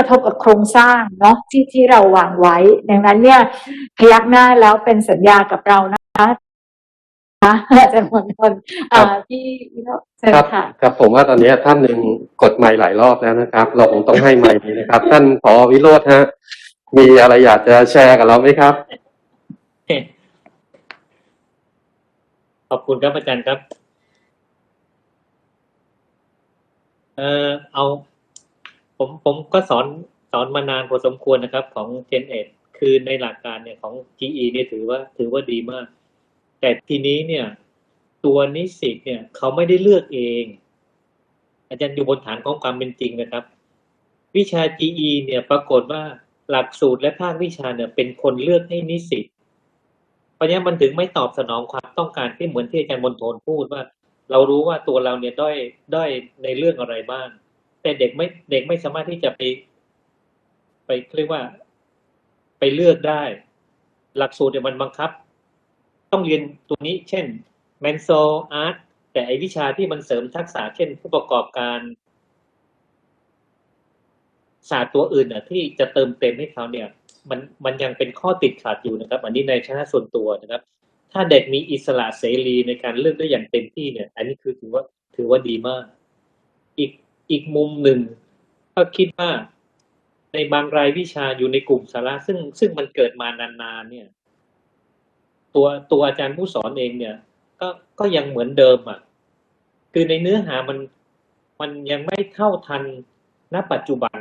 กระทบกับโครงสร้างเนาะที่ที่เราวางไว้ ดังนั้นเนี่ยพยักหน้าแล้วเป็นสัญญากับเรานะคะนะอาจารย์มนทนอ่าพี่วิโรจน์เชิญครับค่ะครับผมว่าตอนนี้ท่านหนึ่งกดไมค์หลายรอบแล้วนะครับ เราคงต้องให้ไมค์นี้นะครับ ท่านผอวิโรธฮะ มีอะไรอยากจะแชร์กับเราไหมครับ ขอบคุณครับอาจารย์ครับ เออเอา ผมผมก็สอนสอนมานานพอสมควรนะครับ ของ Gen 1คือในหลักการเนี่ยของ GE เนี่ยถือว่าถือว่าดีมาก แต่ทีนี้เนี่ย ตัวนิสิตเนี่ยเขาไม่ได้เลือกเอง อาจารย์อยู่บนฐานของความเป็นจริงนะครับ วิชา GE เนี่ยปรากฏว่าหลักสูตรและภาควิชาเนี่ยเป็นคนเลือกให้นิสิตเพราะนั้มันถึงไม่ตอบสนองความต้องการที่เหมือนที่อาจารย์มนโทนพูดว่า เรารู้ว่าตัวเราเนี่ยด้อยด้อยในเรื่องอะไรบ้าง แต่เด็กไม่เด็กไม่สามารถที่จะไปไปเรียกว่า ไปเลือกได้ หลักสูตรเนี่ยมันบังคับ ต้องเรียนตัวนี้ เช่น m e n s o Art แต่ไอวิชาที่มันเสริมทักษะเช่น ผู้ประกอบการศาสตร์ตัวอื่นน่ะ ที่จะเติมเต็มให้เขาเนี่ย มันมันยังเป็นข้อติดขัดอยู่นะครับ อันนี้ในชั้นส่วนตัวนะครับ ถ้าเด็กมีอิสระเสรีในการเลือกได้อย่างเต็มที่เนี่ย อันนี้คือถือว่าถือว่าดีมาก อีกมุมหนึ่ง ก็คิดว่าในบางรายวิชาอยู่ในกลุ่มสาระซึ่งซึ่งมันเกิดมานานๆเนี่ย ตัวตัวอาจารย์ผู้สอนเองเนี่ย ก็ก็ยังเหมือนเดิมอะ คือในเนื้อหามันมันยังไม่เท่าทันณปัจจุบัน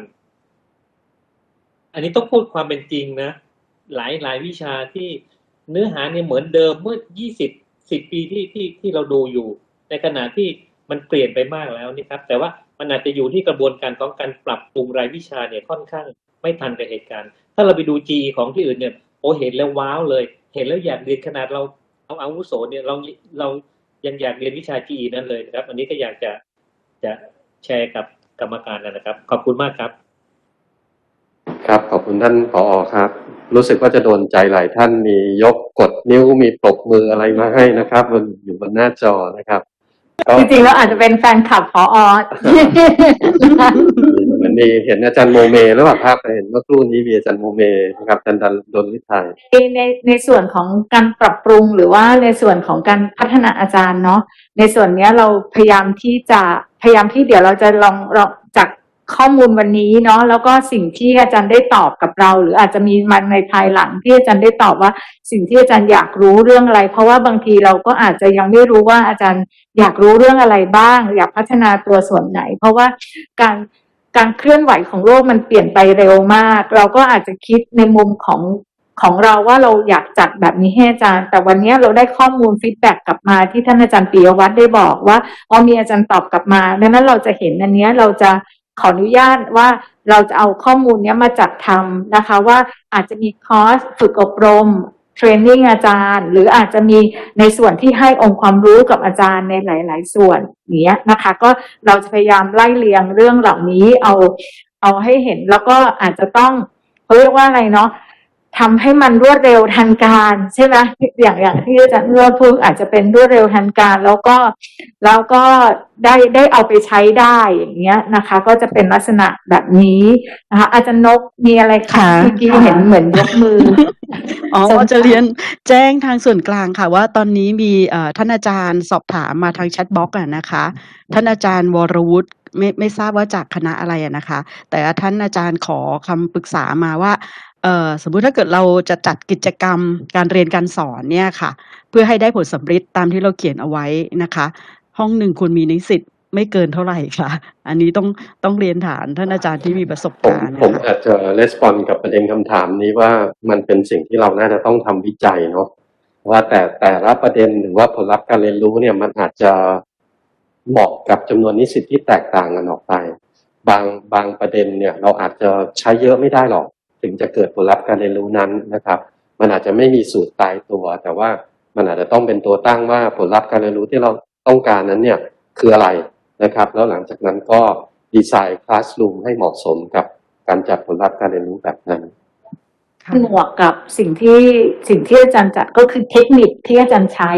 อันนี้ต้องพูดความเป็นจริงนะ หลายหลายวิชาที่เนื้อหาเนี่ยเหมือนเดิมเมื่อยี่สิบสิบปีที่ที่ที่เราดูอยู่ ในขณะที่มันเปลี่ยนไปมากแล้วนี่ครับ แต่ว่า มันอาจจะอยู่ที่กระบวนการของการปรับปรุงรายวิชาเนี่ยค่อนข้างไม่ทันกับเหตุการณ์ ถ้าเราไปดู G ของที่อื่นเนี่ยโอ้เห็นแล้วว้าวเลย เห็นแล้วอยากเรียนขนาดเราเอาอาวุโสเนี่ยเราเรายังอยากเรียนวิชา GE นั่นเลยนะครับ อันนี้ก็อยากจะจะแชร์กับกรรมการนะครับ ขอบคุณมากครับ ครับขอบคุณท่านผอครับ รู้สึกว่าจะโดนใจหลายท่านมียกกดนิ้วมีปรบมืออะไรมาให้นะครับบนอยู่บนหน้าจอนะครับ จริงๆแล้วอาจจะเป็นแฟนคลับพออเหมือนมีเห็นอาจารย์โมเมหรือเปล่าครับเห็นเมื่อครู่นี้มีอาจารย์โมเมนะครับอาจารย์ดนฤทัยในในในส่วนของการปรับปรุงหรือว่าในส่วนของการพัฒนาอาจารย์เนาะในส่วนเนี้ยเราพยายามที่จะพยายามที่เดี๋ยวเราจะลองลองจาก ข้อมูลวันนี้เนาะแล้วก็สิ่งที่อาจารย์ได้ตอบกับเรา หรืออาจจะมีมันในภายหลังที่อาจารย์ได้ตอบว่า สิ่งที่อาจารย์อยากรู้เรื่องอะไร เพราะว่าบางทีเราก็อาจจะยังไม่รู้ว่าอาจารย์อยากรู้เรื่องอะไรบ้าง อยากพัฒนาตัวส่วนไหน เพราะว่าการการเคลื่อนไหวของโลกมันเปลี่ยนไปเร็วมาก เราก็อาจจะคิดในมุมของของเราว่าเราอยากจัดแบบนี้ให้อาจารย์ แต่วันนี้เราได้ข้อมูลฟีดแบ็กกลับมาที่ท่านอาจารย์ปียวัฒน์ได้บอกว่าอ๋อมีอาจารย์ตอบกลับมาดังนั้นเราจะเห็นอันเนี้เราจะ ขออนุญาตว่าเราจะเอาข้อมูลนี้มาจัดทำนะคะว่าอาจจะมีคอร์สฝึกอบรมเทรนนิ่งอาจารย์ หรืออาจจะมีในส่วนที่ให้องค์ความรู้กับอาจารย์ในหลาย ๆ ส่วนเนี้ยนะคะ ก็เราจะพยายามไล่เรียงเรื่องเหล่านี้เอาเอาให้เห็นแล้วก็อาจจะต้องเขาเรียกว่าอะไรเนาะ ทำให้มันรวดเร็วทันการ ใช่ไหมอย่างอย่างที่อาจารย์เอื้อพูดอาจจะเป็นรวดเร็วทันการ แล้วก็แล้วก็ได้ได้เอาไปใช้ได้อย่างเงี้ยนะคะ ก็จะเป็นลักษณะแบบนี้นะคะอาจารย์นกมีอะไรคะค่ะเมื่อกี้เห็นเหมือนยกมืออ๋อสนใจจะเรียนแจ้งทางส่วนกลางค่ะ ว่าตอนนี้มีเอ่อท่านอาจารย์สอบถามมาทางแชทบ็อกอะนะคะ ท่านอาจารย์วรวุฒิไม่ไม่ทราบว่าจากคณะอะไรอะนะคะ แต่ท่านอาจารย์ขอคำปรึกษามาว่าเอ่อ สมมุติถ้าเกิดเราจะจัดกิจกรรมการเรียนการสอนเนี่ยค่ะ เพื่อให้ได้ผลสำเร็จตามที่เราเขียนเอาไว้นะคะ ห้องหนึ่งควรมีนิสิตไม่เกินเท่าไหร่ค่ะ อันนี้ต้องต้องเรียนฐานท่านอาจารย์ที่มีประสบการณ์ผมนะคะอาจจะレスปอนกับประเด็นคำถามนี้ว่ามันเป็นสิ่งที่เราน่าจะต้องทำวิจัยเนาะว่าแต่แต่ละประเด็นหรือว่าผลลัพธ์การเรียนรู้เนี่ยมันอาจจะเหมาะกับจำนวนนิสิตที่แตกต่างกันออกไป บางบางประเด็นเนี่ย เราอาจจะใช้เยอะไม่ได้หรอก ถึงจะเกิดผลลัพธ์การเรียนรู้นั้นนะครับ มันอาจจะไม่มีสูตรตายตัว แต่ว่ามันอาจจะต้องเป็นตัวตั้งว่าผลลัพธ์การเรียนรู้ที่เราต้องการนั้นเนี่ยคืออะไรนะครับ แล้วหลังจากนั้นก็ดีไซน์คลาสรูมให้เหมาะสมกับการจัดผลลัพธ์การเรียนรู้แบบนั้นค่ะหนวกกับสิ่งที่สิ่งที่อาจารย์จัดก็คือเทคนิคที่อาจารย์ใช้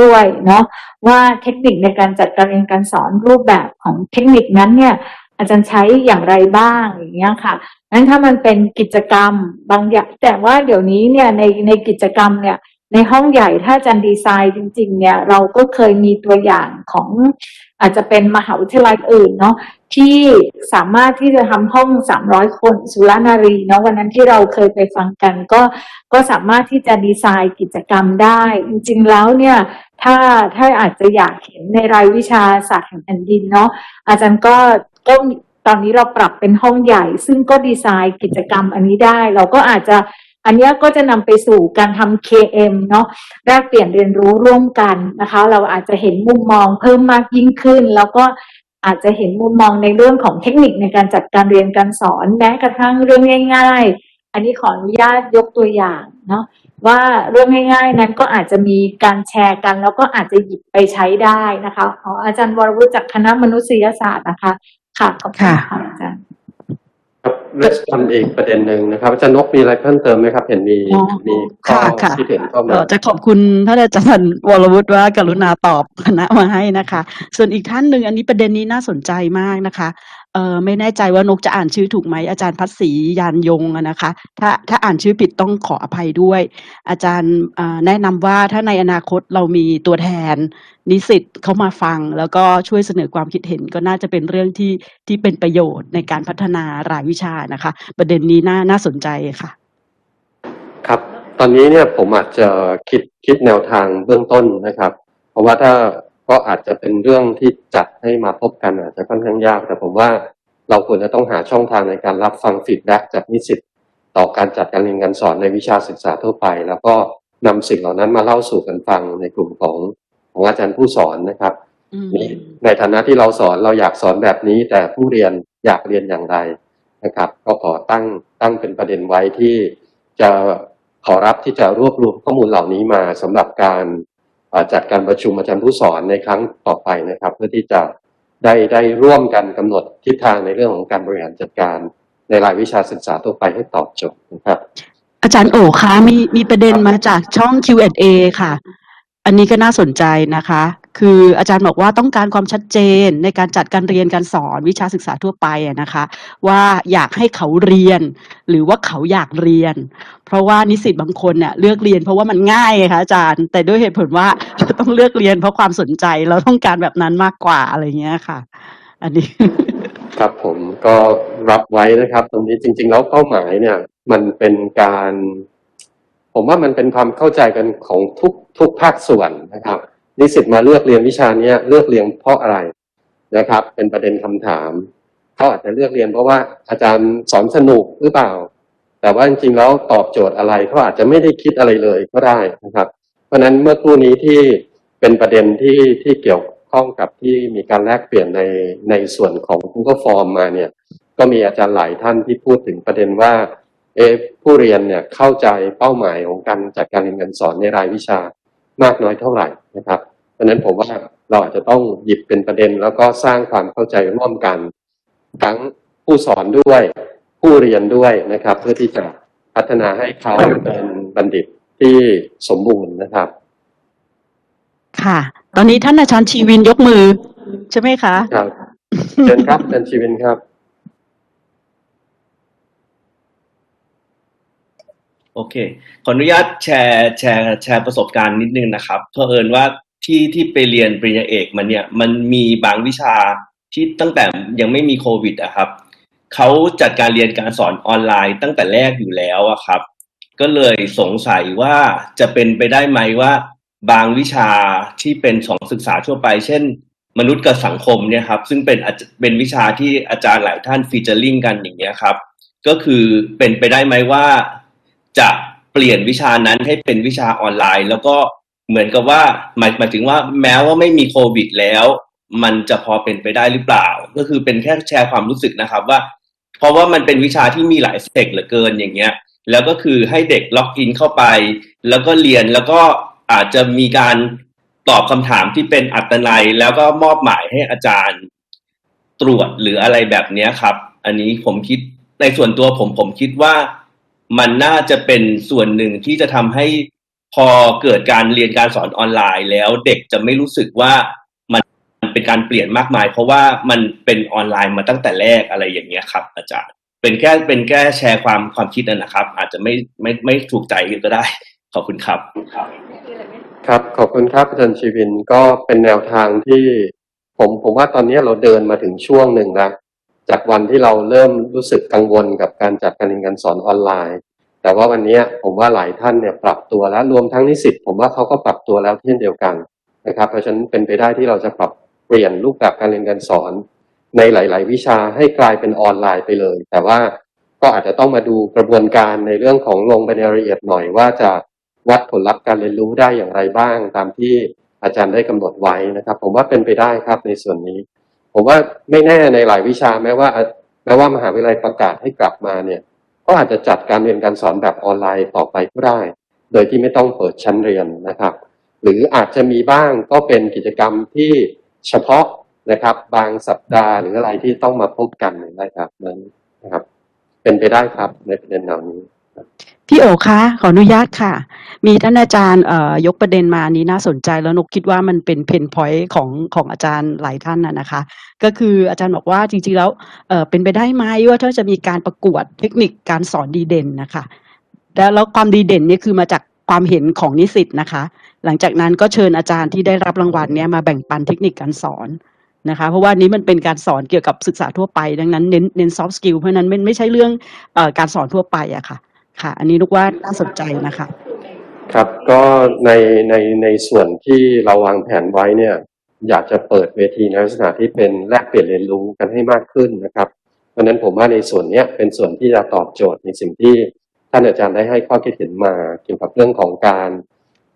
ด้วยเนาะว่าเทคนิคในการจัดการเรียนการสอนรูปแบบของเทคนิคนั้นเนี่ย อาจารย์ใช้อย่างไรบ้างอย่างเงี้ยค่ะนั้นถ้ามันเป็นกิจกรรมบางอย่างแต่ว่าเดี๋ยวนี้เนี่ยในในกิจกรรมเนี่ยในห้องใหญ่ถ้าอาจารย์ดีไซน์จริง ๆ เนี่ยเราก็เคยมีตัวอย่างของอาจจะเป็นมหาวิทยาลัยอื่นเนาะที่สามารถที่จะทำห้องสามร้อยคนสุรานารีเนาะวันนั้นที่เราเคยไปฟังกัน ก็ก็สามารถที่จะดีไซน์กิจกรรมได้ จริง ๆ แล้วเนี่ยถ้าถ้าอาจจะอยากเห็นในรายวิชาศาสตร์แห่งแผ่นดินเนาะอาจารย์ก็ ก็ตอนนี้เราปรับเป็นห้องใหญ่ ซึ่งก็ดีไซน์กิจกรรมอันนี้ได้ เราก็อาจจะอันนี้ก็จะนำไปสู่การทำ KM เนาะแลกเปลี่ยนเรียนรู้ร่วมกันนะคะ เราอาจจะเห็นมุมมองเพิ่มมากยิ่งขึ้น แล้วก็อาจจะเห็นมุมมองในเรื่องของเทคนิคในการจัดการเรียนการสอนแม้กระทั่งเรื่องง่าย ๆ อันนี้ขออนุญาตยกตัวอย่างเนาะว่าเรื่องง่ายๆ นั้นก็อาจจะมีการแชร์กัน แล้วก็อาจจะหยิบไปใช้ได้นะคะ ขออาจารย์วรวุฒิจากคณะมนุษยศาสตร์นะคะ ค่ะขอบคุณค่ะอาจารย์ ครับเรื่องทำอีกประเด็นหนึ่งนะครับอาจารย์นกมีอะไรเพิ่มเติมไหมครับ เห็นมีอ๋อมีข้อค่ะค่ะ ที่เห็นเข้ามา เอ่อจะขอบคุณท่านอาจารย์วรวุฒิว่ากรุณาตอบคณะมาให้นะคะ ส่วนอีกท่านหนึ่งอันนี้ประเด็นนี้น่าสนใจมากนะคะ เออไม่แน่ใจว่านกจะอ่านชื่อถูกไหมอาจารย์พัศรียานยงนะคะ ถ้าถ้าอ่านชื่อผิดต้องขออภัยด้วย อาจารย์แนะนำว่าถ้าในอนาคตเรามีตัวแทนนิสิตเข้ามาฟัง แล้วก็ช่วยเสนอความคิดเห็นก็น่าจะเป็นเรื่องที่ที่เป็นประโยชน์ในการพัฒนารายวิชานะคะ ประเด็นนี้น่าน่าสนใจค่ะ ครับ ตอนนี้เนี่ยผมอาจจะคิดคิดแนวทางเบื้องต้นนะครับ เพราะว่าถ้า ก็อาจจะเป็นเรื่องที่จัดให้มาพบกันอาจจะค่อนข้างยาก แต่ผมว่าเราควรจะต้องหาช่องทางในการรับฟังฟีดแบ็กจากนิสิตต่อการจัดการเรียนการสอนในวิชาศึกษาทั่วไป แล้วก็นำสิ่งเหล่านั้นมาเล่าสู่กันฟังในกลุ่มของของอาจารย์ผู้สอนนะครับอืมนี่ในฐานะที่เราสอนเราอยากสอนแบบนี้ แต่ผู้เรียนอยากเรียนอย่างไรนะครับ ก็ขอตั้งตั้งเป็นประเด็นไว้ที่จะขอรับที่จะรวบรวมข้อมูลเหล่านี้มาสำหรับการเอ่อ จัดการประชุมอาจารย์ผู้สอนในครั้งต่อไปนะครับ เพื่อที่จะได้ได้ร่วมกันกำหนดทิศทางในเรื่องของการบริหารจัดการในรายวิชาศึกษาทั่วไปให้ตอบโจทย์นะครับ อาจารย์โอคะมีมีประเด็นมาจากช่อง Q&A ค่ะ อันนี้ก็น่าสนใจนะคะ คืออาจารย์บอกว่าต้องการความชัดเจนในการจัดการเรียนการสอนวิชาศึกษาทั่วไปนะคะ ว่าอยากให้เขาเรียน หรือว่าเขาอยากเรียน เพราะว่านิสิตบางคนเนี่ยเลือกเรียนเพราะว่ามันง่ายไงคะอาจารย์ แต่ด้วยเหตุผลว่าต้องเลือกเรียนเพราะความสนใจเราต้องการแบบนั้นมากกว่าอะไรเงี้ยค่ะ อันนี้ ครับผมก็รับไว้นะครับ ตรงนี้จริง ๆ แล้วเป้าหมายเนี่ย มันเป็นการ ผมว่ามันเป็นความเข้าใจกันของทุกทุกภาคส่วนนะครับ นิสิตมาเลือกเรียนวิชาเนี้ยเลือกเรียนเพราะอะไรนะครับ เป็นประเด็นคำถามเขาอาจจะเลือกเรียนเพราะว่าอาจารย์สอนสนุกหรือเปล่า แต่ว่าจริงๆแล้วตอบโจทย์อะไรเขาอาจจะไม่ได้คิดอะไรเลยก็ได้นะครับ เพราะฉะนั้นเมื่อครู่นี้ที่เป็นประเด็นที่ที่เกี่ยวข้องกับที่มีการแลกเปลี่ยนในในส่วนของ Google Form มาเนี่ย ก็มีอาจารย์หลายท่านที่พูดถึงประเด็นว่าเอผู้เรียนเนี่ยเข้าใจเป้าหมายของการจัดการเรียนการสอนในรายวิชา มากน้อยเท่าไหร่นะครับเพราะฉะนั้นผมว่าเราอาจจะต้องหยิบเป็นประเด็น แล้วก็สร้างความเข้าใจร่วมกัน ทั้งผู้สอนด้วย ผู้เรียนด้วยนะครับ เพื่อที่จะพัฒนาให้เขาเป็นบัณฑิตที่สมบูรณ์นะครับ ค่ะ ตอนนี้ท่านอาจารย์ชีวินยกมือ ใช่ไหมคะ ครับเชิญครับอาจารย์ชีวินครับ โอเค ขออนุญาตแชร์แชร์แชร์ประสบการณ์นิดนึงนะครับเผอิญว่าที่ที่ไปเรียนปริญญาเอกมันเนี่ยมันมีบางวิชาที่ตั้งแต่ยังไม่มีโควิดอะครับเขาจัดการเรียนการสอนออนไลน์ตั้งแต่แรกอยู่แล้วอะครับ ก็เลยสงสัยว่าจะเป็นไปได้ไหมว่า บางวิชาที่เป็นของศึกษาทั่วไป เช่น มนุษย์กับสังคมเนี่ยครับ ซึ่งเป็นอาจเป็นวิชาที่อาจารย์หลายท่านฟีเจอริงกันอย่างเงี้ยครับ ก็คือเป็นไปได้ไหมว่า จะเปลี่ยนวิชานั้นให้เป็นวิชาออนไลน์ แล้วก็เหมือนกับว่าหมายหมายถึงว่าแม้ว่าไม่มีโควิดแล้ว มันจะพอเป็นไปได้หรือเปล่า ก็คือเป็นแค่แชร์ความรู้สึกนะครับว่า เพราะว่ามันเป็นวิชาที่มีหลายเต็กเหลือเกินอย่างเงี้ย แล้วก็คือให้เด็กล็อกอินเข้าไป แล้วก็เรียนแล้วก็อาจจะมีการตอบคำถามที่เป็นอัตนัย แล้วก็มอบหมายให้อาจารย์ตรวจหรืออะไรแบบเนี้ยครับ อันนี้ผมคิดในส่วนตัวผมผมคิดว่า มันน่าจะเป็นส่วนหนึ่งที่จะทำให้พอเกิดการเรียนการสอนออนไลน์ แล้วเด็กจะไม่รู้สึกว่ามันเป็นการเปลี่ยนมากมาย เพราะว่ามันเป็นออนไลน์มาตั้งแต่แรกอะไรอย่างเงี้ยครับ อาจารย์ เป็นแค่เป็นแค่แชร์ความความคิดนั่นนะครับ อาจจะไม่ไม่ไม่ถูกใจก็ได้ ขอบคุณครับ ครับขอบคุณครับอาจารย์ชีวินก็เป็นแนวทางที่ผมผมว่าตอนนี้เราเดินมาถึงช่วงหนึ่งแล้ว จากวันที่เราเริ่มรู้สึกกังวลกับการจัดการเรียนการสอนออนไลน์ แต่ว่าวันนี้ผมว่าหลายท่านเนี่ยปรับตัวแล้วรวมทั้งนิสิตผมว่าเขาก็ปรับตัวแล้วเช่นเดียวกันนะครับเพราะฉะนั้นเป็นไปได้ที่เราจะปรับเปลี่ยนรูปแบบการเรียนการสอน ในหลาย ๆ วิชาให้กลายเป็นออนไลน์ไปเลย แต่ว่าก็อาจจะต้องมาดูกระบวนการในเรื่องของลงไปในรายละเอียดหน่อยว่าจะวัดผลลัพธ์การเรียนรู้ได้อย่างไรบ้าง ตามที่อาจารย์ได้กำหนดไว้นะครับ ผมว่าเป็นไปได้ครับในส่วนนี้ ผมว่าไม่แน่ในหลายวิชาแม้ว่าแม้ว่ามหาวิทยาลัยประกาศให้กลับมาเนี่ยก็อาจจะจัดการเรียนการสอนแบบออนไลน์ต่อไปก็ได้ โดยที่ไม่ต้องเปิดชั้นเรียนนะครับ หรืออาจจะมีบ้างก็เป็นกิจกรรมที่เฉพาะนะครับ บางสัปดาห์หรืออะไรที่ต้องมาพบกันนะครับนั้นนะครับ เป็นไปได้ครับในประเด็นเหล่านี้ พี่โอคะขออนุญาตค่ะ มีท่านอาจารย์เอ่อยกประเด็นมานี้น่าสนใจแล้วนกคิดว่ามันเป็นเพนพอยต์ของของอาจารย์หลายท่านน่ะนะคะ ก็คืออาจารย์บอกว่าจริงๆแล้วเอ่อเป็นไปได้ไหมว่าถ้าจะมีการประกวดเทคนิคการสอนดีเด่นนะคะแล้วความดีเด่นนี่คือมาจากความเห็นของนิสิตนะคะ หลังจากนั้นก็เชิญอาจารย์ที่ได้รับรางวัลเนี่ยมาแบ่งปันเทคนิคการสอนนะคะเพราะว่านี้มันเป็นการสอนเกี่ยวกับศึกษาทั่วไป ดังนั้นเน้นเน้น soft skill เพราะนั้นไม่ไม่ใช่เรื่องอการสอนทั่วไปอะค่ะ ค่ะ อันนี้นึกว่าน่าสนใจนะคะ ครับก็ในในในส่วนที่เราวางแผนไว้เนี่ย อยากจะเปิดเวทีในลักษณะที่เป็นแลกเปลี่ยนเรียนรู้กันให้มากขึ้นนะครับเพราะนั้นผมว่าในส่วนเนี้ยเป็นส่วนที่จะตอบโจทย์ในสิ่งที่ท่านอาจารย์ได้ให้ข้อคิดเห็นมาเกี่ยวกับเรื่องของการ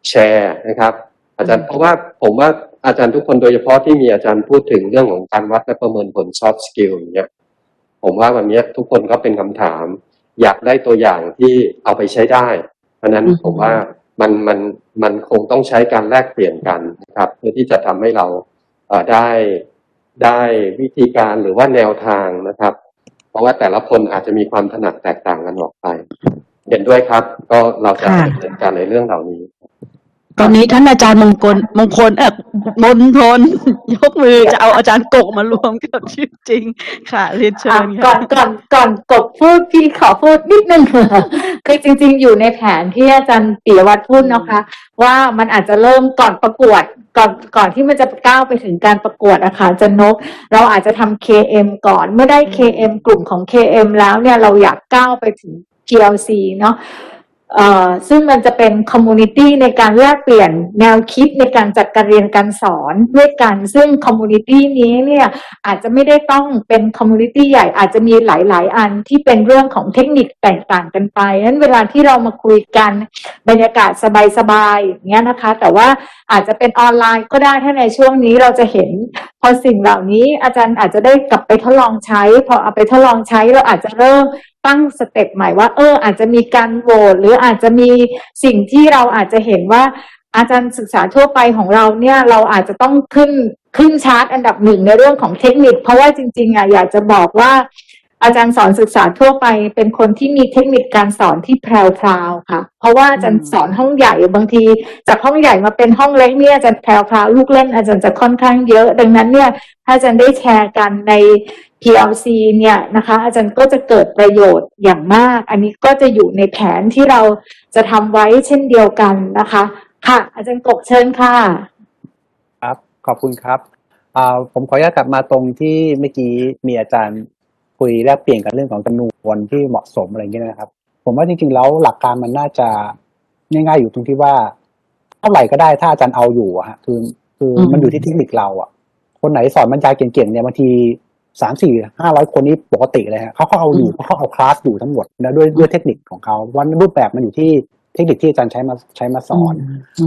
แชร์นะครับ อาจารย์เพราะว่าผมว่าอาจารย์ทุกคนโดยเฉพาะที่มีอาจารย์พูดถึงเรื่องของการวัดและประเมินผล soft skill อย่างเงี้ยผมว่าวันเนี้ยทุกคนก็เป็นคำถาม อยากได้ตัวอย่างที่เอาไปใช้ได้ เพราะฉะนั้นอือฮึผมว่ามันมันมันคงต้องใช้การแลกเปลี่ยนกันนะครับ เพื่อที่จะทำให้เราเอ่อได้ได้วิธีการหรือว่าแนวทางนะครับ เพราะว่าแต่ละคนอาจจะมีความถนัดแตกต่างกันออกไป เห็นด้วยครับ ก็เราจะค่ะดำเนินการในเรื่องเหล่านี้ ตอนนี้ท่านอาจารย์มงคลมงคลเออมนทน ยกมือจะเอาอาจารย์โกะมารวมกับชื่อจริง ค่ะเรียนเชิอะญก่อค่ะนก่อนก่อนกบพูดพี่ขอพูดนิดนึงคือจริง ๆ อยู่ในแผนที่อาจารย์ปิยวัฒน์พูดนะคะ ว่ามันอาจจะเริ่มก่อนประกวดก่อนก่อนที่มันจะก้าวไปถึงการประกวดอะค่ะอาจารย์นก เราอาจจะทำ KM ก่อนเมื่อได้ KM กลุ่มของ KM แล้วเนี่ยเราอยากก้าวไปถึง PLC เนาะ เอ่อซึ่งมันจะเป็นคอมมูนิตี้ในการแลกเปลี่ยนแนวคิดในการจัดการเรียนการสอนด้วยกัน ซึ่งคอมมูนิตี้นี้เนี่ยอาจจะไม่ได้ต้องเป็นคอมมูนิตี้ใหญ่อาจจะมีหลาย ๆ อันที่เป็นเรื่องของเทคนิคแตกต่างกันไปนั้นเวลาที่เรามาคุยกันบรรยากาศสบายๆอย่างเงี้ยนะคะ แต่ว่าอาจจะเป็นออนไลน์ก็ได้ถ้าในช่วงนี้เราจะเห็น พอสิ่งเหล่านี้อาจารย์อาจจะได้กลับไปทดลองใช้ พอเอาไปทดลองใช้เราอาจจะเริ่ม ตั้งสเต็ปใหม่ว่า เออ อาจจะมีการโหวตหรืออาจจะมีสิ่งที่เราอาจจะเห็นว่า อาจารย์ศึกษาทั่วไปของเราเนี่ย เราอาจจะต้องขึ้นขึ้นชาร์ตอันดับหนึ่งในเรื่องของเทคนิค เพราะว่าจริงๆอะอยากจะบอกว่าอาจารย์สอนศึกษาทั่วไป เป็นคนที่มีเทคนิคการสอนที่แพรวๆค่ะ เพราะว่าอาจารย์สอนห้องใหญ่บางที จากห้องใหญ่มาเป็นห้องเล็กเนี่ยอาจารย์แพรวๆลูกเล่นอาจารย์จะค่อนข้างเยอะ ดังนั้นเนี่ยถ้าอาจารย์ได้แชร์กันใน PLC เนี่ยนะคะอาจารย์ก็จะเกิดประโยชน์อย่างมาก อันนี้ก็จะอยู่ในแผนที่เราจะทำไว้เช่นเดียวกันนะคะ ค่ะ อาจารย์กบเชิญค่ะ ครับ ขอบคุณครับอ่าผมขออนุญาตกลับมาตรงที่เมื่อกี้มีอาจารย์คุยแลกเปลี่ยนกันเรื่องของจำนวนที่เหมาะสมอะไรอย่างเงี้ยนะครับ ผมว่าจริงๆแล้วหลักการมันน่าจะง่ายๆอยู่ตรงที่ว่าเท่าไหร่ก็ได้ถ้าอาจารย์เอาอยู่อะฮะคือคืออมมันอยู่ที่เทคนิคเราอะคนไหนสอนบรรยายเก่งๆเนี่ยบางที สามสี่ห้าร้อยคนนี้ปกติเลยฮะเขาก็เอาอยู่เพราะเขาเอาคลาสอยู่ทั้งหมดนะด้วยด้วยเทคนิคของเขาวันรูปแบบมันอยู่ที่เทคนิคที่อาจารย์ใช้มาใช้มาสอน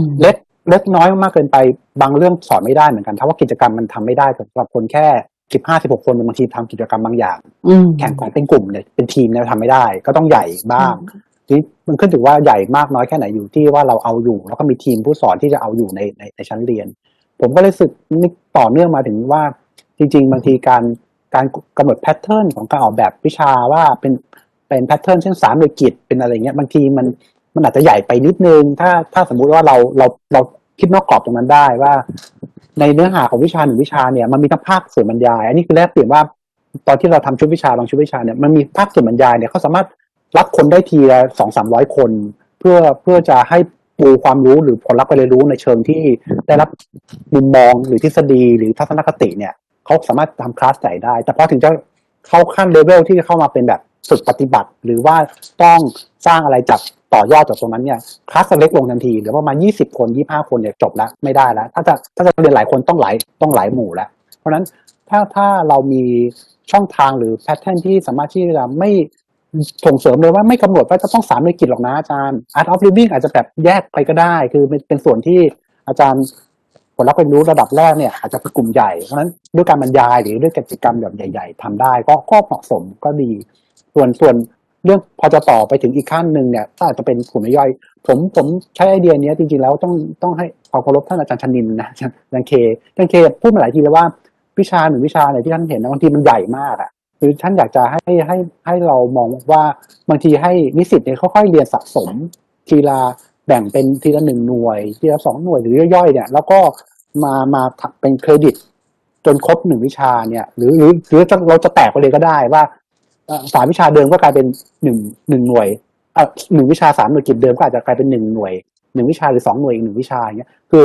มเล็กเล็กน้อยมากเกินไปบางเรื่องสอนไม่ได้เหมือนกันถ้าว่ากิจกรรมมันทำไม่ได้สำหรับคนแค่สิบห้าสิบหกคนบางทีทำกิจกรรมบางอย่างอืมแข่งขันเป็นกลุ่มเนี่ยเป็นทีมเนี่ยทำไม่ได้ ก็ต้องใหญ่บ้างทีนี้มันขึ้นถึงว่าใหญ่มากน้อยแค่ไหนอยู่ที่ว่าเราเอาอยู่ แล้วก็มีทีมผู้สอนที่จะเอาอยู่ในในในชั้นเรียน ผมก็เลยรู้สึกนี่ต่อเนื่องมาถึงว่าจริง ๆ บางทีการ การกำหนดแพทเทิร์นของการออกแบบวิชาว่าเป็นเป็นแพทเทิร์นเช่นสามหน่วยกิจเป็นอะไรเงี้ยบางทีมันมันอาจจะใหญ่ไปนิดนึง ถ้าถ้าสมมุติว่าเราเราเราคิดนอกกรอบตรงนั้นได้ว่า ในเนื้อหาของวิชาหนึ่งวิชาเนี่ยมันมีทั้งภาคส่วนบรรยาย อันนี้คือแรกเปลี่ยนว่าตอนที่เราทำชุดวิชาบางชุดวิชาเนี่ยมันมีภาคส่วนบรรยายเนี่ยเขาสามารถรับคนได้ทีละสองสามร้อยคน เพื่อเพื่อจะให้ปูความรู้หรือผลลัพธ์การเรียนรู้ในเชิงที่ได้รับมุมมองหรือทฤษฎีหรือทัศนคติเนี่ย เขาสามารถทำคลาสใหญ่ได้ แต่พอถึงจะเข้าขั้นเลเวลที่จะเข้ามาเป็นแบบฝึกปฏิบัติ หรือว่าต้องสร้างอะไรจากต่อยอดจากตรงนั้นเนี่ยคลาสเล็กลงทันทีหลือประมาณยี่สิบคนยี่ห้าคนเนี่ยจบแล้วไม่ได้แล้ว ถ้าจะถ้าจะเรียนหลายคนต้องหลายต้องหลายหมู่แล้ว เพราะฉะนั้นถ้าถ้าเรามีช่องทางหรือแพทเทิร์นที่สามารถที่จะไม่ส่งเสริมเลยว่าไม่กำหนดว่าจะต้องสามหน่วยกิจหรอกนะอาจารย์ Art of Living อาจจะแบบแยกไปก็ได้ คือเป็นเป็นส่วนที่อาจารย์ ผลลัพธ์เรียนรู้ระดับแรกเนี่ยอาจจะเป็นกลุ่มใหญ่ เพราะฉะนั้นด้วยการบรรยายหรือด้วยกิจกรรมแบบใหญ่ ๆทำได้ ก็ก็เหมาะสมก็ดี ส่วนส่วนเรื่องพอจะต่อไปถึงอีกขั้นหนึ่งเนี่ยก็อาจจะเป็นกลุ่มย่อย ผมผมใช้ไอเดียนี้จริงๆแล้วต้องต้องให้ความเคารพท่านอาจารย์ชนินนะอาจารย์เคอาจารย์เคพูดมาหลายทีแล้วว่าวิชาหนึ่งวิชาเนี่ยที่ท่านเห็นนะบางทีมันใหญ่มากอะคือท่านอยากจะให้ให้ให้เรามองว่าบางทีให้นิสิตเนี่ยค่อยๆเรียนสะสมทีละ แบ่งเป็นทีละหนึ่งหน่วย ทีละสองหน่วยหรือย่อยๆเนี่ย แล้วก็มามาเป็นเครดิต จนครบหนึ่งวิชาเนี่ย หรือหรือหรือเราจะแตกไปเลยก็ได้ว่าสามวิชาเดิมก็กลายเป็นหนึ่งหนึ่งหน่วยเอ่อหนึ่งวิชาสามหน่วยกิจเดิมก็อาจจะกลายเป็นหนึ่งหน่วยหนึ่งวิชาหรือสองหน่วยอีกหนึ่งวิชาเงี้ยคือ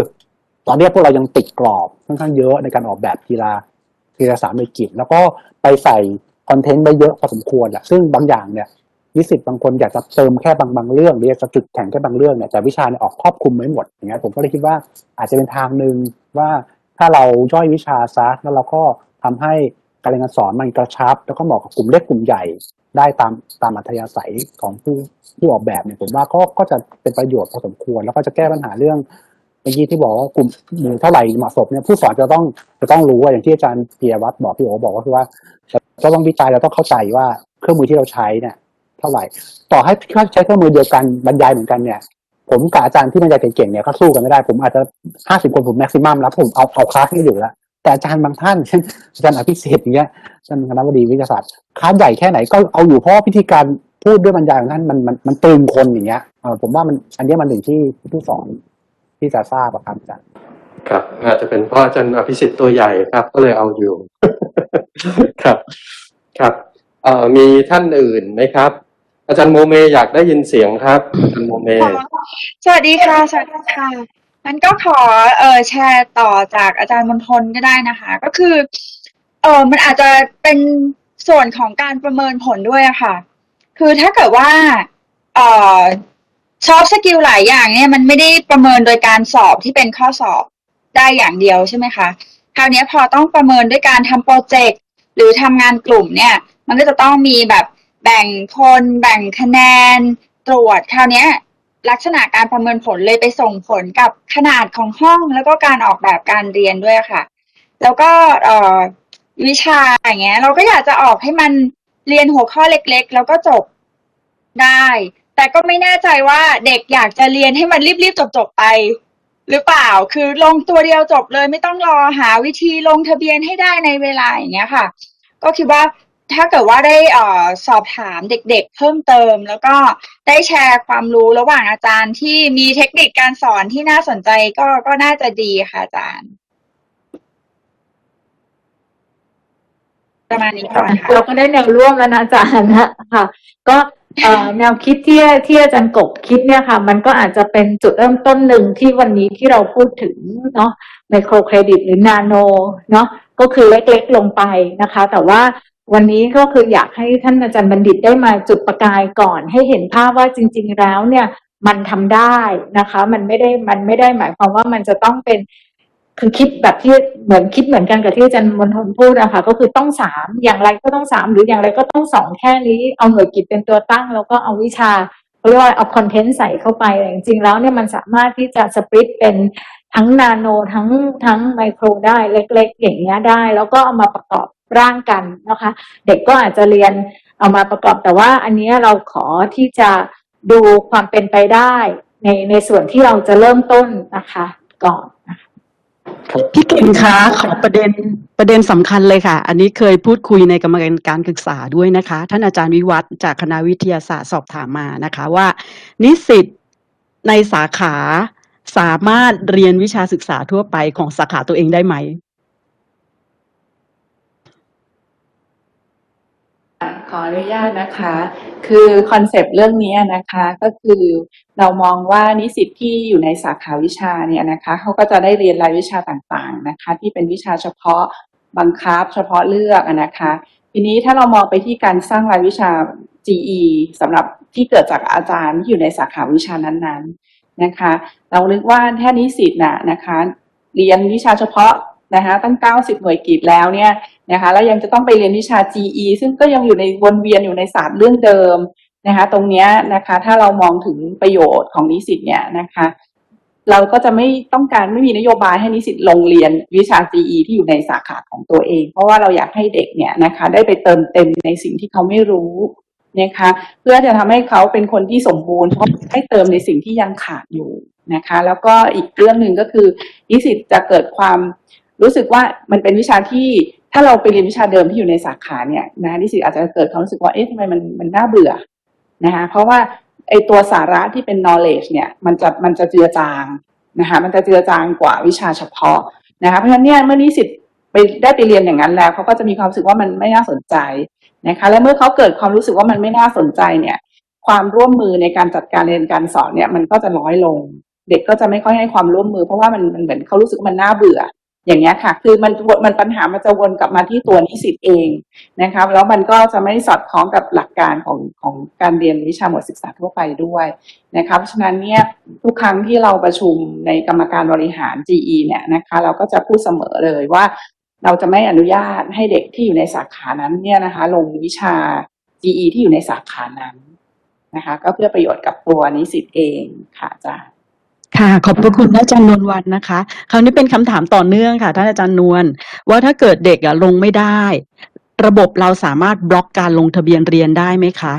ตอนนี้พวกเรายังติดกรอบค่อนข้างเยอะในการออกแบบกีฬากีฬาสามหน่วยกิจแล้วก็ไปใส่คอนเทนต์ไปเยอะพอสมควรแหละซึ่งบางอย่างเนี่ย นิสิตบางคนอยากจะเติมแค่บางบางเรื่องหรืออยากจะจุดแข็งแค่บางเรื่องเนี่ยแต่วิชาเนี่ยออกครอบคลุมไม่หมดอย่างเงี้ยผมก็เลยคิดว่าอาจจะเป็นทางหนึ่งว่าถ้าเราย่อยวิชาซะแล้วเราก็ทำให้การเรียนการสอนมันกระชับ แล้วก็เหมาะกับกลุ่มเล็กกลุ่มใหญ่ได้ตามตามอัธยาศัยของผู้ผู้ออกแบบเนี่ยผมว่าก็ก็จะเป็นประโยชน์พอสมควร แล้วก็จะแก้ปัญหาเรื่องเมื่อกี้ที่บอกว่ากลุ่มหมู่เท่าไหร่เหมาะสมเนี่ยผู้สอนจะต้องจะต้องรู้ว่าอย่างที่อาจารย์เปียวัฒน์บอกพี่โอบอกก็คือว่าจะต้องวิจัยเราต้องเข้าใจว่าเครื่องมือที่เราใช้เนี่ย เท่าไหร่ ต่อให้ใช้เครื่องมือเดียวกันบรรยายเหมือนกันเนี่ย ผมกับอาจารย์ที่บรรยายเก่งๆเนี่ยก็สู้กันไม่ได้ ผมอาจจะห้าสิบคนผมแม็กซิมัมแล้วผมเอาเอาคลาสนี้อยู่แล้วแต่อาจารย์บางท่านเช่นอาจารย์อภิเศษอย่างเงี้ยอาจารย์คณะบดีวิทยาศาสตร์คลาสใหญ่แค่ไหนก็เอาอยู่เพราะพิธีการพูดด้วยบรรยายของท่านมันมันมันตึงคนอย่างเงี้ยผมว่ามันอันนี้มันหนึ่งที่ผู้สอนที่จะทราบอะครับอาจารย์ครับอาจจะเป็นเพราะอาจารย์อภิสิทธิ์ตัวใหญ่ครับ ก็เลยเอาอยู่ ครับ ครับเอ่อมีท่านอื่นไหมครับ อาจารย์โมเมอยากได้ยินเสียงครับ อาจารย์โมเม สวัสดีค่ะ สวัสดีค่ะงั้นก็ขอเออแชร์ต่อจากอาจารย์มณฑลก็ได้นะคะ ก็คือ เออมันอาจจะเป็นส่วนของการประเมินผลด้วยอะค่ะ คือถ้าเกิดว่า เออชอบสกิลหลายอย่างเนี่ยมันไม่ได้ประเมินโดยการสอบที่เป็นข้อสอบได้อย่างเดียวใช่ไหมคะ คราวนี้พอต้องประเมินด้วยการทำโปรเจกต์หรือทำงานกลุ่มเนี่ย มันก็จะต้องมีแบบ แบ่งคนแบ่งคะแนน ตรวจคราวนี้ลักษณะการประเมินผลเลยไปส่งผลกับขนาดของห้องแล้วก็การออกแบบการเรียนด้วยค่ะ แล้วก็วิชาอย่างเงี้ย เราก็อยากจะออกให้มันเรียนหัวข้อเล็กๆ แล้วก็จบได้ แต่ก็ไม่แน่ใจว่าเด็กอยากจะเรียนให้มันรีบๆจบๆไป หรือเปล่าคือลงตัวเดียวจบเลย ไม่ต้องรอหาวิธีลงทะเบียนให้ได้ในเวลาอย่างเงี้ยค่ะ ก็คิดว่า ถ้าเกิดว่าได้อสอบถามเด็กๆ เพิ่มเติม แล้วก็ได้แชร์ความรู้ระหว่างอาจารย์ที่มีเทคนิคการสอนที่น่าสนใจก็ก็น่าจะดีค่ะอาจารย์ ประมาณนี้ก่อนค่ะเราก็ได้แนวร่วมแล้วนะอาจารย์นะค่ะ ก็แนวคิดที่ที่อาจารย์กบคิดเนี่ยค่ะ มันก็อาจจะเป็นจุดเริ่มต้นหนึ่งที่วันนี้ที่เราพูดถึงเนาะไมโครเครดิตหรือนาโนเนาะก็คือเล็กๆลงไปนะคะ แต่ว่า วันนี้ก็คืออยากให้ท่านอาจารย์บัณฑิตได้มาจุดประกายก่อน ให้เห็นภาพว่าจริง ๆ แล้วเนี่ยมันทำได้นะคะ มันไม่ได้มันไม่ได้หมายความว่ามันจะต้องเป็นคือคิดแบบที่เหมือนคิดเหมือนกันกับที่อาจารย์มนทนพูดอะคะก็คือต้องสามอย่างไรก็ต้องสามหรืออย่างไรก็ต้องสองแค่นี้เอาหน่วยกิจเป็นตัวตั้ง แล้วก็เอาวิชาเขาเรียกว่าเอาคอนเทนต์ใส่เข้าไปแต่จริงๆแล้วเนี่ยมันสามารถที่จะสปริตเป็นทั้งนาโนทั้งทั้งไมโครได้เล็ก ๆ อย่างเงี้ยได้ แล้วก็เอามาประกอบ ร่างกันนะคะ เด็กก็อาจจะเรียนเอามาประกอบแต่ว่าอันนี้เราขอที่จะดูความเป็นไปได้ในในส่วนที่เราจะเริ่มต้นนะคะก่อนนะคะพี่เก่งคะขอประเด็นประเด็นสำคัญเลยค่ะ อันนี้เคยพูดคุยในกรรมการการศึกษาด้วยนะคะ ท่านอาจารย์วิวัฒจากคณะวิทยาศาสตร์สอบถามมานะคะว่า นิสิตในสาขาสามารถเรียนวิชาศึกษาทั่วไปของสาขาตัวเองได้ไหม ขออนุญาตนะคะ คือคอนเซปต์เรื่องนี้นะคะก็คือเรามองว่านิสิตที่อยู่ในสาขาวิชาเนี่ยนะคะเขาก็จะได้เรียนรายวิชาต่างๆนะคะ ที่เป็นวิชาเฉพาะบังคับ เฉพาะเลือกนะคะ ทีนี้ถ้าเรามองไปที่การสร้างรายวิชา GE สำหรับที่เกิดจากอาจารย์ที่อยู่ในสาขาวิชานั้นๆนะคะ เรานึกว่าถ้านิสิตน่ะนะคะ เรียนวิชาเฉพาะ นะคะตั้ง 90 หน่วยกิตแล้วเนี่ยนะคะแล้วยังจะต้องไปเรียนวิชา GE ซึ่งก็ยังอยู่ในวนเวียนอยู่ในศาสตร์เรื่องเดิมนะคะตรงนี้นะคะถ้าเรามองถึงประโยชน์ของนิสิตเนี่ยนะคะเราก็จะไม่ต้องการไม่มีนโยบายให้นิสิตลงเรียนวิชา GE ที่อยู่ในสาขาของตัวเอง เพราะว่าเราอยากให้เด็กเนี่ยนะคะได้ไปเติมเต็มในสิ่งที่เขาไม่รู้นะคะเพื่อจะทำให้เขาเป็นคนที่สมบูรณ์เพราะให้เติมในสิ่งที่ยังขาดอยู่นะคะ แล้วก็อีกเรื่องหนึ่งก็คือนิสิตจะเกิดความ รู้สึกว่ามันเป็นวิชาที่ถ้าเราไปเรียนวิชาเดิมที่อยู่ในสาขาเนี่ยนะนิสิตอาจจะเกิดความรู้สึกว่าเอ๊ะทำไมมันมันน่าเบื่อนะคะเพราะว่าไอตัวสาระที่เป็น knowledge เนี่ยมันจะมันจะเจือจางนะคะมันจะเจือจางกว่าวิชาเฉพาะนะคะเพราะฉะนั้นเนี่ยเมื่อนิสิตไปได้ไปเรียนอย่างนั้นแล้วเขาก็จะมีความรู้สึกว่ามันไม่น่าสนใจนะคะและเมื่อเขาเกิดความรู้สึกว่ามันไม่น่าสนใจเนี่ยความร่วมมือในการจัดการเรียนการสอนเนี่ยมันก็จะน้อยลง เด็กก็จะไม่ค่อยให้ความร่วมมือ เพราะว่ามันมันเหมือนเขารู้สึกมันน่าเบื่อ อย่างเงี้ยค่ะ คือมันมันปัญหามันจะวนกลับมาที่ตัวนิสิตเองนะครับแล้วมันก็จะไม่สอดคล้องกับหลักการของของการเรียนวิชาหมวดศึกษาทั่วไปด้วยนะครับเพราะฉะนั้นเนี่ยทุกครั้งที่เราประชุมในกรรมการบริหาร GE เนี่ยนะคะเราก็จะพูดเสมอเลยว่า เราจะไม่อนุญาตให้เด็กที่อยู่ในสาขานั้นเนี่ยนะคะ ลงวิชา GE ที่อยู่ในสาขานั้นนะคะ ก็เพื่อประโยชน์กับตัวนิสิตเองค่ะอาจารย์ ค่ะขอบพระคุณท่านอาจารย์นวลวันนะคะ คราวนี้เป็นคำถามต่อเนื่องค่ะท่านอาจารย์นวลว่าถ้าเกิดเด็กอะลงไม่ได้ ระบบเราสามารถบล็อกการลงทะเบียนเรียนได้ไหมคะ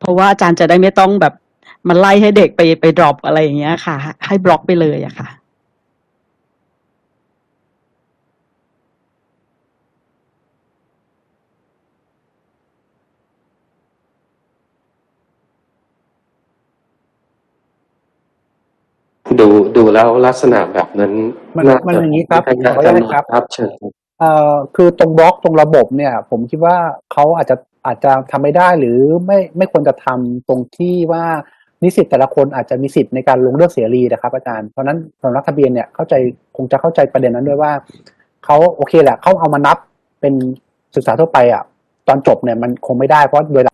เพราะว่าอาจารย์จะได้ไม่ต้องแบบมาไล่ให้เด็กไปไปดรอปอะไรอย่างเงี้ยค่ะ ให้บล็อกไปเลยอะค่ะ ดูดูแล้วลักษณะแบบนั้นมันน่ามันจะอย่างนี้ครับทางขออนุญาตครับครับเชิญครับเอ่อคือตรงบล็อกตรงระบบเนี่ย ผมคิดว่าเขาอาจจะอาจจะทำไม่ได้หรือไม่ไม่ควรจะทำตรงที่ว่านิสิตแต่ละคนอาจจะมีสิทธิ์ในการลงเลือกเสรีนะครับอาจารย์เพราะฉะนั้นสำนักทะเบียนเนี่ยเข้าใจคงจะเข้าใจประเด็นนั้นด้วยว่าเขาโอเคแหละเขาเอามานับเป็นศึกษาทั่วไปอะตอนจบเนี่ยมันคงไม่ได้เพราะโดยห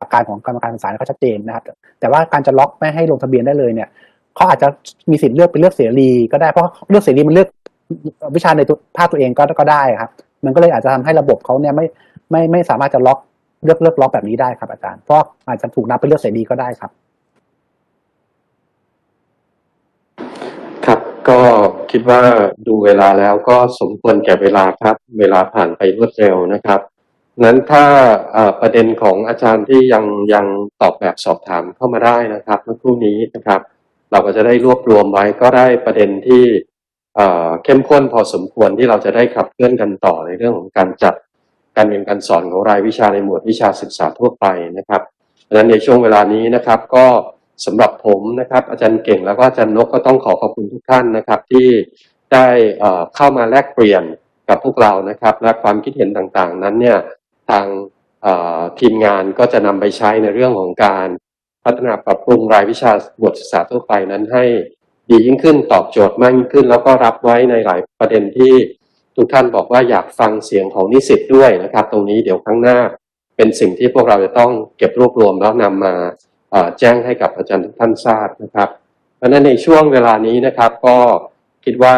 ลักการของกรรมการศึกษาเนี่ยเขาชัดเจนนะครับแต่ว่าการจะล็อกไม่ให้ลงทะเบียนได้เลยเนี่ย เขาอาจจะมีสิทธิ์เลือกเป็นเลือกเสรีก็ได้เพราะเลือกเสรีมันเลือกวิชาในภาคตัวเองก็ก็ได้ครับ มันก็เลยอาจจะทำให้ระบบเขาเนี่ยไม่ไม่ไม่สามารถจะล็อกเลือกเลือกล็อกแบบนี้ได้ครับ อาจารย์เพราะอาจจะถูกนับเป็นเลือกเสรีก็ได้ครับ ครับก็คิดว่าดูเวลาแล้วก็สมควรแก่เวลาครับ เวลาผ่านไปรวดเร็วนะครับนั้นถ้าประเด็นของอาจารย์ที่ยังยังตอบแบบสอบถามเข้ามาได้นะครับเมื่อครู่นี้นะครับ เราก็จะได้รวบรวมไว้ก็ได้ประเด็นที่เข้มข้นพอสมควรที่เราจะได้ขับเคลื่อนกันต่อในเรื่องของการจัดการเรียนการสอนของรายวิชาในหมวดวิชาศึกษาทั่วไปนะครับดังนั้นในช่วงเวลานี้นะครับ ก็สำหรับผมนะครับ อาจารย์เก่งแล้วก็อาจารย์นกก็ต้องขอขอบคุณทุกท่านนะครับ ที่ได้เข้ามาแลกเปลี่ยนกับพวกเรานะครับ และความคิดเห็นต่างๆ นั้นเนี่ยทางทีมงานก็จะนำไปใช้ในเรื่องของการ พัฒนาปรับปรุงรายวิชาบทศึกษาทั่วไปนั้นให้ดียิ่งขึ้นตอบโจทย์มากยิ่งขึ้น แล้วก็รับไว้ในหลายประเด็นที่ทุกท่านบอกว่าอยากฟังเสียงของนิสิตด้วยนะครับ ตรงนี้เดี๋ยวครั้งหน้า เป็นสิ่งที่พวกเราจะต้องเก็บรวบรวมแล้วนำมาแจ้งให้กับอาจารย์ทุกท่านทราบนะครับ เพราะฉะนั้นในช่วงเวลานี้นะครับก็คิดว่า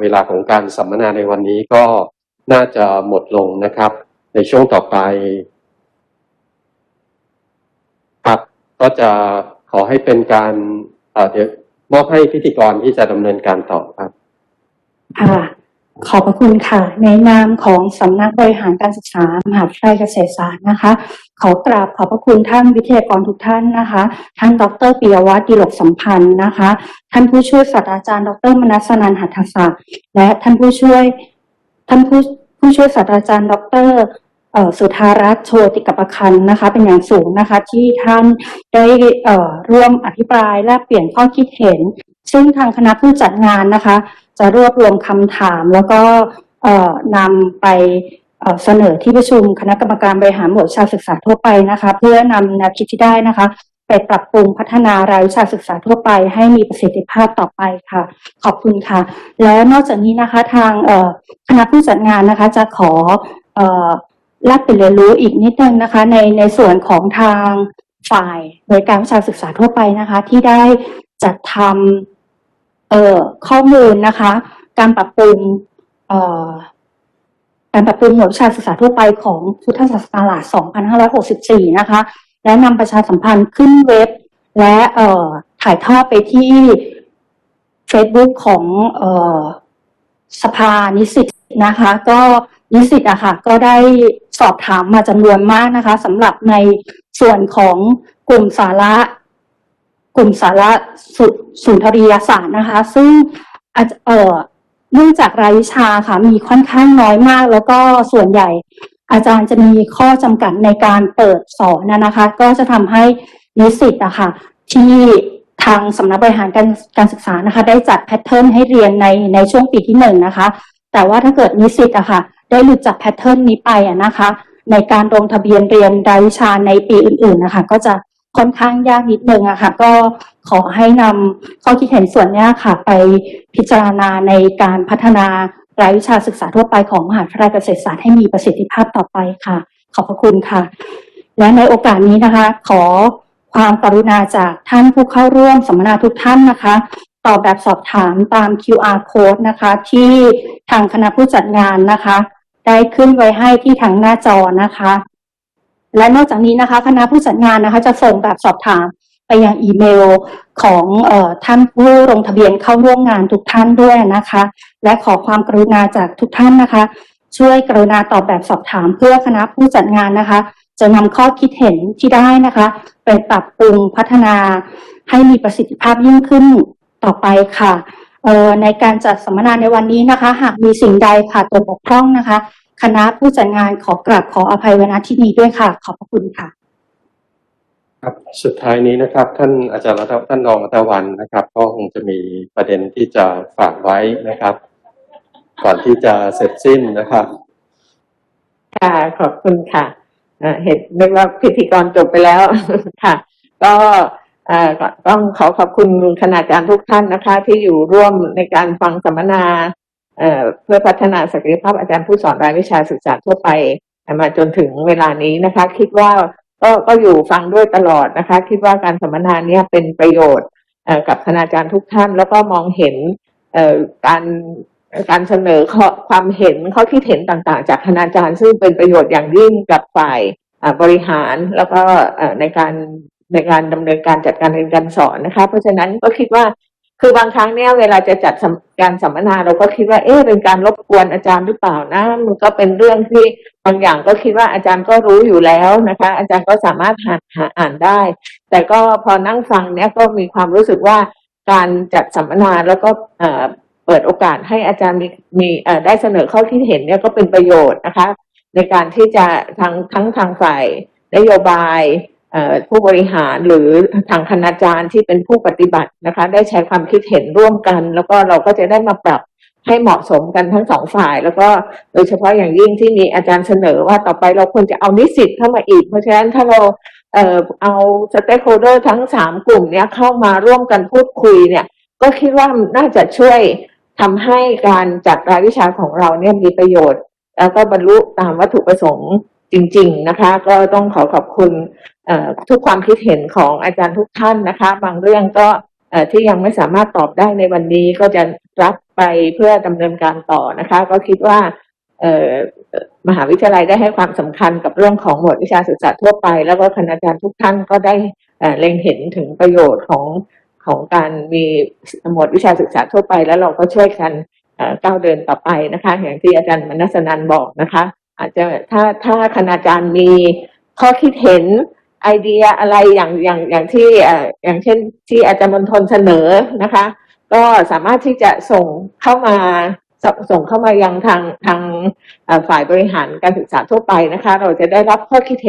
เวลาของการสัมมนาในวันนี้ก็น่าจะหมดลงนะครับ ในช่วงต่อไป ครับ ก็จะขอให้เป็นการเดี๋ยวมอบให้พิธีกรที่จะดำเนินการต่อครับ ค่ะ ขอบพระคุณค่ะ ในนามของสำนักบริหารการศึกษามหาวิทยาลัยเกษตรศาสตร์นะคะ ขอกราบขอบพระคุณท่านวิทยากรทุกท่านนะคะ ท่านดรปิยวัฒน์ดิลกสัมพันธ์นะคะ ท่านผู้ช่วยศาสตราจารย์ ดรมนัสนันหัตถศักดิ์และท่านผู้ช่วยท่านผู้ผู้ช่วยศาสตราจารย์ ดร สุธารัตน์โชติกประคันนะคะ เป็นอย่างสูงนะคะ ที่ท่านได้ร่วมอภิปรายแลกเปลี่ยนข้อคิดเห็น ซึ่งทางคณะผู้จัดงานนะคะ จะรวบรวมคำถามแล้วก็นำไปเสนอที่ประชุมคณะกรรมการบริหารหมวดวิชาศึกษาทั่วไปนะคะ เพื่อนำแนวคิดที่ได้นะคะ ไปปรับปรุงพัฒนารายวิชาศึกษาทั่วไป ให้มีประสิทธิภาพต่อไปค่ะ ขอบคุณค่ะ และนอกจากนี้นะคะทางคณะผู้จัดงานนะคะ จะขอ เอ่อแลกเปลี่ยนเรียนรู้อีกนิดนึงนะคะ ในในส่วนของทางฝ่ายบริการวิชาศึกษาทั่วไปนะคะ ที่ได้จัดทำเอ่อข้อมูลนะคะ การปรับปรุงเอ่อการปรับปรุงหมวดวิชาศึกษาทั่วไปของพุทธศักราช2564 นะคะ และนำประชาสัมพันธ์ขึ้นเว็บ และเอ่อถ่ายทอดไปที่ Facebook ของเอ่อสภานิสิตนะคะ ก็ นิสิตอะค่ะก็ได้สอบถามมาจำนวนมากนะคะสำหรับในส่วนของกลุ่มสาระ กลุ่มสาระสุสุนทรียศาสตร์นะคะ ซึ่งเอ่อเนื่องจากรายวิชาค่ะมีค่อนข้างน้อยมาก แล้วก็ส่วนใหญ่อาจารย์จะมีข้อจำกัดในการเปิดสอนนะคะ ก็จะทำให้นิสิตอะค่ะที่ทางสำนักบริหารการการศึกษานะคะ ได้จัดแพทเทิร์นให้เรียนในในช่วงปีที่หนึ่งนะคะ แต่ว่าถ้าเกิดนิสิตอะค่ะ ได้หลุดจากแพทเทิร์นนี้ไปอะนะคะ ในการลงทะเบียนเรียนรายวิชาในปีอื่นๆนะคะก็จะค่อนข้างยากนิดนึงอะค่ะ ก็ขอให้นำข้อคิดเห็นส่วนนี้ค่ะ ไปพิจารณาในการพัฒนารายวิชาศึกษาทั่วไปของมหาวิทยาลัยเกษตรศาสตร์ให้มีประสิทธิภาพต่อไปค่ะ ขอบพระคุณค่ะ และในโอกาสนี้นะคะ ขอความกรุณาจากท่านผู้เข้าร่วมสัมมนาทุกท่านนะคะ ตอบแบบสอบถามตาม QR code นะคะ ที่ทางคณะผู้จัดงานนะคะ ได้ขึ้นไว้ให้ที่ทางหน้าจอนะคะ และนอกจากนี้นะคะ คณะผู้จัดงานนะคะ จะส่งแบบสอบถามไปยังอีเมลของออท่านผู้ลงทะเบียนเข้าร่วมงานทุกท่านด้วยนะคะ และขอความกรุณาจากทุกท่านนะคะ ช่วยกรุณาตอบแบบสอบถามเพื่อคณะผู้จัดงานนะคะ จะนำข้อคิดเห็นที่ได้นะคะ ไปปรับปรุงพัฒนาให้มีประสิทธิภาพยิ่งขึ้นต่อไปค่ะ ในการจัดสัมมนาในวันนี้นะคะ หากมีสิ่งใดขาดตกบกพร่องนะคะ คณะผู้จัดงานขอกราบขออภัยไว้ณที่นี้ด้วยค่ะ ขอบพระคุณค่ะ ครับสุดท้ายนี้นะครับ ท่านอาจารย์รัตท่านรองรัตวันนะครับ ก็คงจะมีประเด็นที่จะฝากไว้นะครับ ก่อนที่จะเสร็จสิ้นนะครับค่ะขอบคุณค่ะเอ่อเห็นนึกว่าพิธีกรจบไปแล้วค่ะ ก็เอ่อก็ ต้องขอขอบคุณคณาจารย์ทุกท่านนะคะ ที่อยู่ร่วมในการฟังสัมมนาเพื่อพัฒนาศักยภาพอาจารย์ผู้สอนรายวิชาศึกษาทั่วไปมาจนถึงเวลานี้นะคะ คิดว่าก็ก็อยู่ฟังด้วยตลอดนะคะ คิดว่าการสัมมนาเนี้ยเป็นประโยชน์กับคณาจารย์ทุกท่าน แล้วก็มองเห็นการการเสนอความเห็นข้อคิดเห็นต่างๆ จากคณาจารย์ซึ่งเป็นประโยชน์อย่างยิ่งกับฝ่ายบริหารแล้วก็ในการ ในการดำเนินการจัดการเรียนการสอนนะคะ เพราะฉะนั้นก็คิดว่าคือบางครั้งเนี่ยเวลาจะจัดการสัมมนาเราก็คิดว่าเอ๊ะเป็นการรบกวนอาจารย์หรือเปล่านะมันก็เป็นเรื่องที่บางอย่างก็คิดว่าอาจารย์ก็รู้อยู่แล้วนะคะ อาจารย์ก็สามารถหาหาอ่านได้ แต่ก็พอนั่งฟังเนี่ยก็มีความรู้สึกว่าการจัดสัมมนาแล้วก็เอ่อเปิดโอกาสให้อาจารย์มีมีเอ่อได้เสนอข้อคิดเห็นเนี่ยก็เป็นประโยชน์นะคะ ในการที่จะทางทั้งทางฝ่ายนโยบาย ผู้บริหารหรือทางคณาจารย์ที่เป็นผู้ปฏิบัตินะคะ ได้ใช้ความคิดเห็นร่วมกัน แล้วก็เราก็จะได้มาปรับให้เหมาะสมกันทั้งสองฝ่าย แล้วก็โดยเฉพาะอย่างยิ่งที่มีอาจารย์เสนอว่าต่อไปเราควรจะเอานิสิตเข้ามาอีก เพราะฉะนั้นถ้าเราเอ่อเอาสเต็กโฮเดอร์ทั้งสามกลุ่มเนี้ยเข้ามาร่วมกันพูดคุยเนี่ย ก็คิดว่าน่าจะช่วยทำให้การจัดรายวิชาของเราเนี่ยมีประโยชน์ แล้วก็บรรลุตามวัตถุประสงค์จริง ๆ นะคะ ก็ต้องขอขอบคุณ ทุกความคิดเห็นของอาจารย์ทุกท่านนะคะ บางเรื่องก็ที่ยังไม่สามารถตอบได้ในวันนี้ก็จะรับไปเพื่อดำเนินการต่อนะคะ ก็คิดว่ามหาวิทยาลัยได้ให้ความสำคัญกับเรื่องของหมวดวิชาศึกษาทั่วไป แล้วก็คณาจารย์ทุกท่านก็ได้เอ่อเล็งเห็นถึงประโยชน์ของของการมีหมวดวิชาศึกษาทั่วไป แล้วเราก็ช่วยกันก้าวเดินต่อไปนะคะ อย่างที่อาจารย์มนัสนันบอกนะคะ อาจจะถ้าถ้าคณาจารย์มีข้อคิดเห็น ไอเดียอะไรอย่างอย่างอย่างที่อย่างเช่นที่อาจารย์มณฑลเสนอนะคะ ก็สามารถที่จะส่งเข้ามาสส่งเข้ามายังทางทางฝ่ายบริหารการศึกษาทั่วไปนะคะ เราจะได้รับข้อคิดเห็น